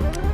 Thank you.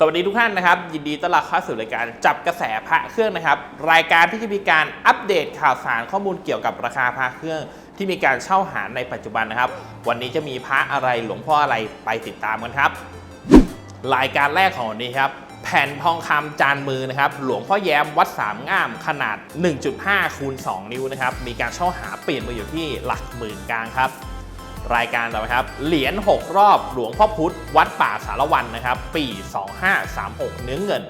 สวัสดีทุกท่านนะครับ ยินดีต้อนรับเข้าสู่รายการจับกระแสพระเครื่องนะครับ รายการที่จะมีการอัปเดตข่าวสารข้อมูลเกี่ยวกับราคาพระเครื่อง ที่มีการเช่าหาในปัจจุบันนะครับ วันนี้จะมีพระอะไรหลวงพ่ออะไรไปติดตามกันครับ รายการแรกของวันนี้ครับ แผ่นทองคำจานมือนะครับ หลวงพ่อแย้มวัดสามง่ามขนาด 1.5คูณ2นิ้วนะครับมีการเช่าหาเปลี่ยนมาอยู่ที่หลักหมื่นกลางครับ รายการต่อไปครับ เหรียญ6 รอบหลวงพ่อพุธวัดป่าสารวันนะครับ ปี 2536 เนื้อเงิน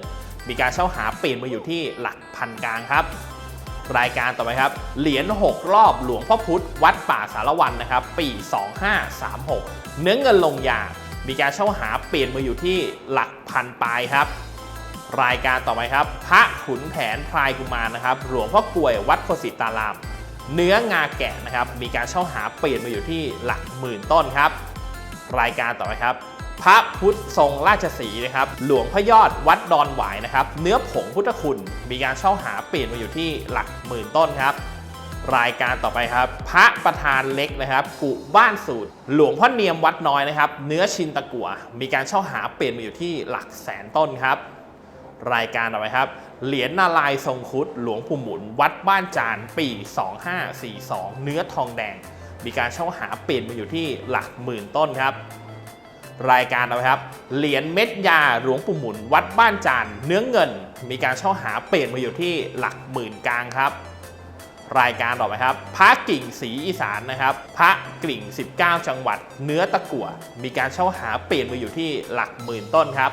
มีการเช่าหาเปลี่ยนมาอยู่ที่หลักพันกลางครับ รายการต่อไปครับ เหรียญ6 รอบหลวงพ่อพุธวัดป่าสารวันนะครับ ปี 2536 เนื้อเงินลงยา มีการเช่าหาเปลี่ยนมาอยู่ที่หลักพันปลายครับ รายการต่อไปครับ พระขุนแผนพลายกุมารนะครับ หลวงพ่อกลวยวัดโคสิตาราม เนื้องาแกะนะครับ มีการเช่าหาเปลี่ยนมาอยู่ที่หลักหมื่นต้นครับ รายการต่อไปครับ พระพุทธทรงราชสีนะครับ หลวงพ่อยอดวัดดอนหวายนะครับ เนื้อผงพุทธคุณ มีการเช่าหาเปลี่ยนมาอยู่ที่หลักหมื่นต้นครับ รายการต่อไปครับ พระประธานเล็กนะครับกุบ้านสูตร หลวงพ่อเนียมวัดน้อยนะครับ เนื้อชินตะกัวมีการเช่าหาเปลี่ยนมาอยู่ที่หลักแสนต้นครับ รายการต่อไปครับ เหรียญนาลายทรงคุดหลวงปู่หมุน วัดบ้านจานปี 2542 เนื้อทองแดง มีการเช่าหาเปลี่ยนมาอยู่ที่หลักหมื่นต้นครับ รายการต่อไปครับ เหรียญเม็ดยาหลวงปู่หมุน วัดบ้านจานเนื้อเงิน มีการเช่าหาเปลี่ยนมาอยู่ที่หลักหมื่นกลางครับรายการต่อไปครับ พระกิ่งสีอีสานนะครับ พระกิ่ง 19 จังหวัด เนื้อตะกั่วมีการเช่าหาเปลี่ยนมาอยู่ที่หลักหมื่นต้นครับ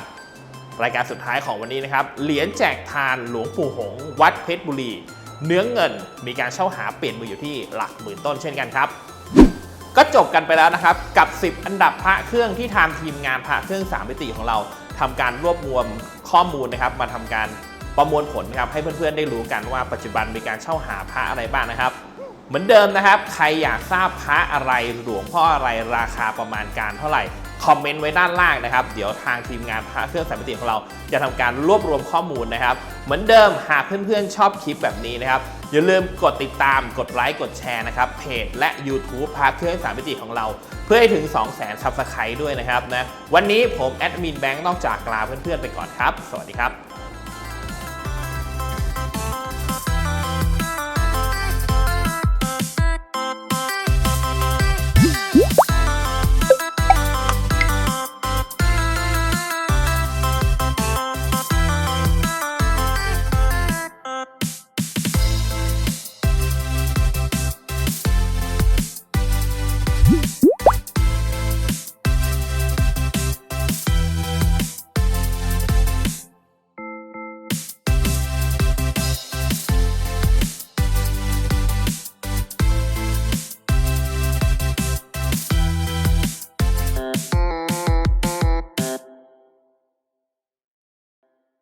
รายการสุดท้ายของวันนี้นะครับ เหรียญแจกทานหลวงปู่หง วัดเพชรบุรี เนื้อเงินมีการเช่าหาเปลี่ยนมาอยู่ที่หลักหมื่นต้นเช่นกันครับ ก็จบกันไปแล้วนะครับ กับ 10 อันดับพระเครื่องที่ทางทีมงานพระเครื่อง3มิติของเราทำการรวบรวมข้อมูลนะครับ มาทำการประมวลผลนะครับให้เพื่อนๆได้รู้กันว่าปัจจุบันมีการเช่าหาพระอะไรบ้างนะครับเหมือนเดิมนะครับ ใครอยากทราบพระอะไรหลวงพ่ออะไรราคาประมาณการเท่าไหร่ คอมเมนต์ไว้ด้านล่างนะครับ เดี๋ยวทางทีมงานพระเครื่องสายปฏิของเรา จะทำการรวบรวมข้อมูลนะครับ เหมือนเดิมหากเพื่อนๆชอบคลิปแบบนี้นะครับ อย่าลืมกดติดตามกดไลค์กดแชร์นะครับเพจและ YouTube พระเครื่องสามมิติของเรา เพื่อให้ถึง 2 0 0 0 0 0ซับสไครต์ด้วยนะครับนะวันนี้ผมแอดมินแบงค์นอกจากลาเพื่อนๆไปก่อนครับ สวัสดีครับ